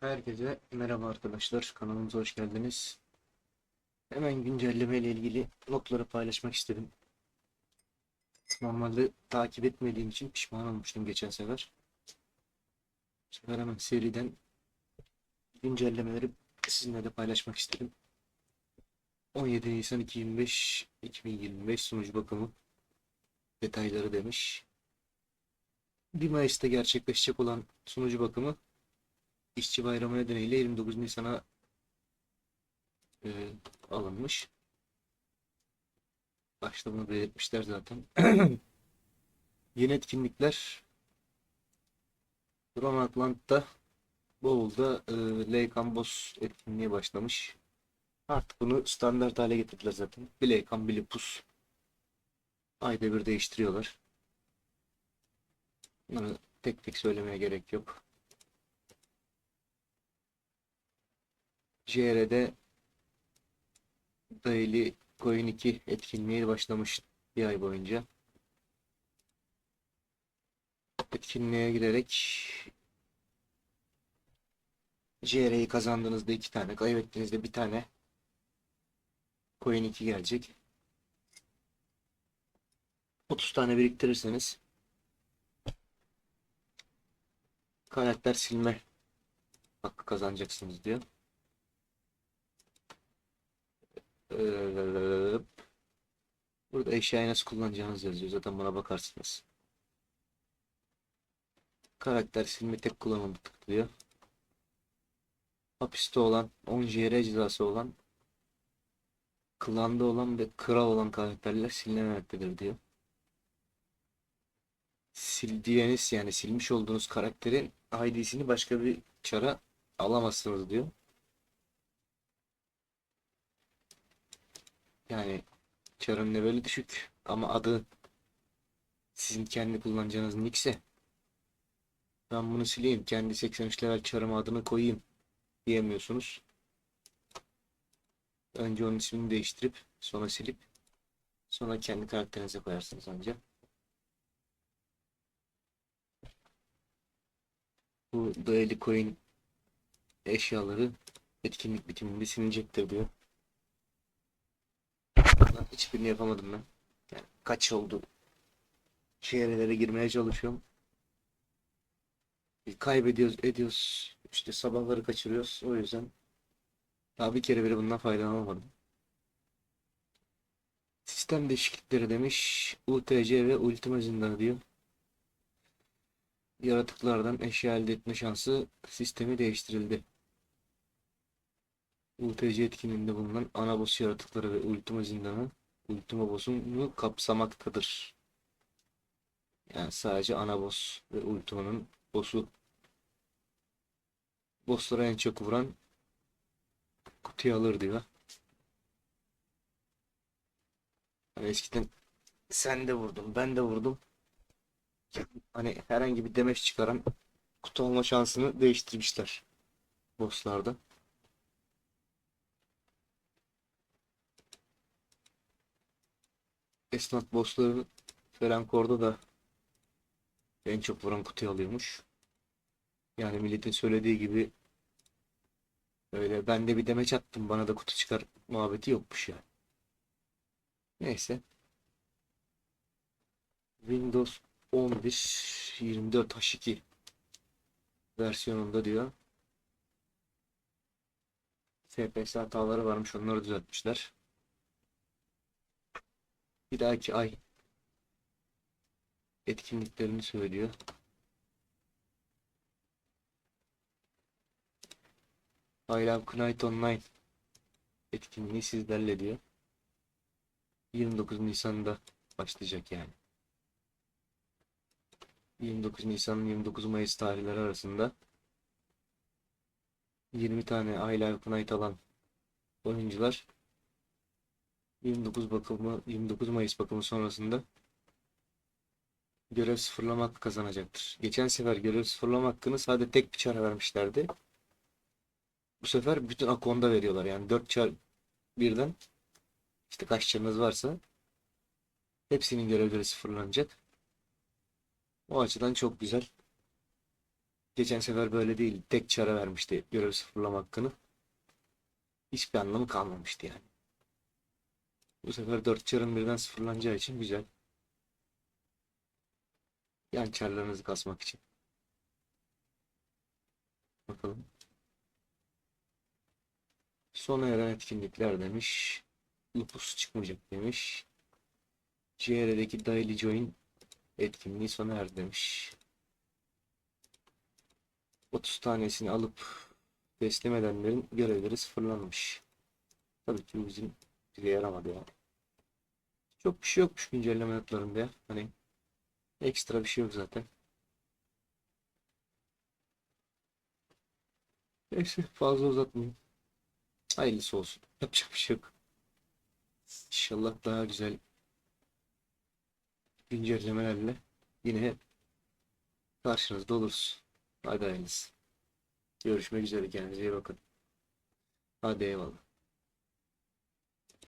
Herkese merhaba arkadaşlar. Kanalımıza hoş geldiniz. Hemen güncelleme ile ilgili notları paylaşmak istedim. Normalde takip etmediğim için pişman olmuştum geçen sefer. Bu sefer hemen seriden güncellemeleri sizinle de paylaşmak istedim. 17 Nisan 2025 2025 sunucu bakımı detayları demiş. 1 Mayıs'ta gerçekleşecek olan sunucu bakımı İşçi Bayramı nedeniyle 29 Nisan'a e, alınmış. Başta bunu belirtmişler zaten. Yeni etkinlikler Drone Atlant'ta Bowl'da e, Leykan Boss etkinliği başlamış. Artık bunu standart hale getirdiler zaten. Bir Leykan bir Lipus. Ayda bir değiştiriyorlar. Bunları tek tek söylemeye gerek yok. JR'de Daily Coin 2 etkinliği başlamış bir ay boyunca. Etkinliğe girerek JR'yi kazandığınızda iki tane, kaybettiğinizde bir tane Coin 2 gelecek. 30 tane biriktirirseniz karakter silme hakkı kazanacaksınız diyor. Burada eşyayı nasıl kullanacağınız yazıyor. Zaten buna bakarsınız. Karakter silme tek kullanımı tıklıyor. Hapiste olan, 10 JR cezası olan, klanda olan ve kral olan karakterler silinememektedir diyor. Sildiğiniz yani silmiş olduğunuz karakterin ID'sini başka bir çara alamazsınız diyor. Yani Char'ın leveli düşük ama adı sizin kendi kullanacağınız nickse ben bunu sileyim kendi 83 level Char'ıma adını koyayım diyemiyorsunuz. Önce onun ismini değiştirip sonra silip sonra kendi karakterinize koyarsınız ancak. Bu Daily Coin eşyaları etkinlik bitiminde silinecektir diyor. Lan hiçbirini yapamadım ben. Yani kaç oldu? Şehirlere girmeye çalışıyorum. Bir kaybediyoruz, ediyoruz. İşte sabahları kaçırıyoruz. O yüzden daha bir kere bile bundan faydalanamadım. Sistem değişiklikleri demiş. UTC ve Ultima zindanı diyor. Yaratıklardan eşya elde etme şansı sistemi değiştirildi. UTC etkinliğinde bulunan ana boss yaratıkları ve ultima zindanı ultima boss'unu kapsamaktadır. Yani sadece ana boss ve ultimanın boss'u boss'lara en çok vuran kutuyu alır diyor. Hani eskiden sen de vurdun, ben de vurdum. Hani herhangi bir demeç çıkaran kutu alma şansını değiştirmişler boss'larda. Esnaf bossları Ferenkor'da da en çok vuran kutuyu alıyormuş. Yani milletin söylediği gibi öyle ben de bir demeç attım bana da kutu çıkar muhabbeti yokmuş yani. Neyse. Windows 11 24 H2 versiyonunda diyor. FPS hataları varmış onları düzeltmişler. Bir dahaki ay etkinliklerini söylüyor. I Love Knight Online etkinliği sizlerle diyor. 29 Nisan'da başlayacak yani. 29 Nisan 29 Mayıs tarihleri arasında 20 tane I Love Knight alan oyuncular 29 bakımı 29 Mayıs bakımı sonrasında görev sıfırlama hakkı kazanacaktır. Geçen sefer görev sıfırlama hakkını sadece tek bir çara vermişlerdi. Bu sefer bütün akonda veriyorlar. Yani 4 çar birden işte kaç çarınız varsa hepsinin görevleri sıfırlanacak. O açıdan çok güzel. Geçen sefer böyle değil. Tek çara vermişti görev sıfırlama hakkını. Hiçbir anlamı kalmamıştı yani. Bu sefer 4 çarın birden sıfırlanacağı için güzel. Yan çarlarınızı kasmak için. Bakalım. Sona eren etkinlikler demiş. Lupus çıkmayacak demiş. CR'deki Daily Join etkinliği sona erdi demiş. 30 tanesini alıp teslim edenlerin görevleri sıfırlanmış. Tabii ki bizim bize yaramadı ya. Çok bir şey yokmuş güncelleme notlarında ya. Hani ekstra bir şey yok zaten. Neyse fazla uzatmayayım. Hayırlısı olsun. Yapacak bir şey yok. İnşallah daha güzel güncellemelerle yine karşınızda oluruz. Hadi hayırlısı. Görüşmek üzere kendinize iyi bakın. Hadi eyvallah.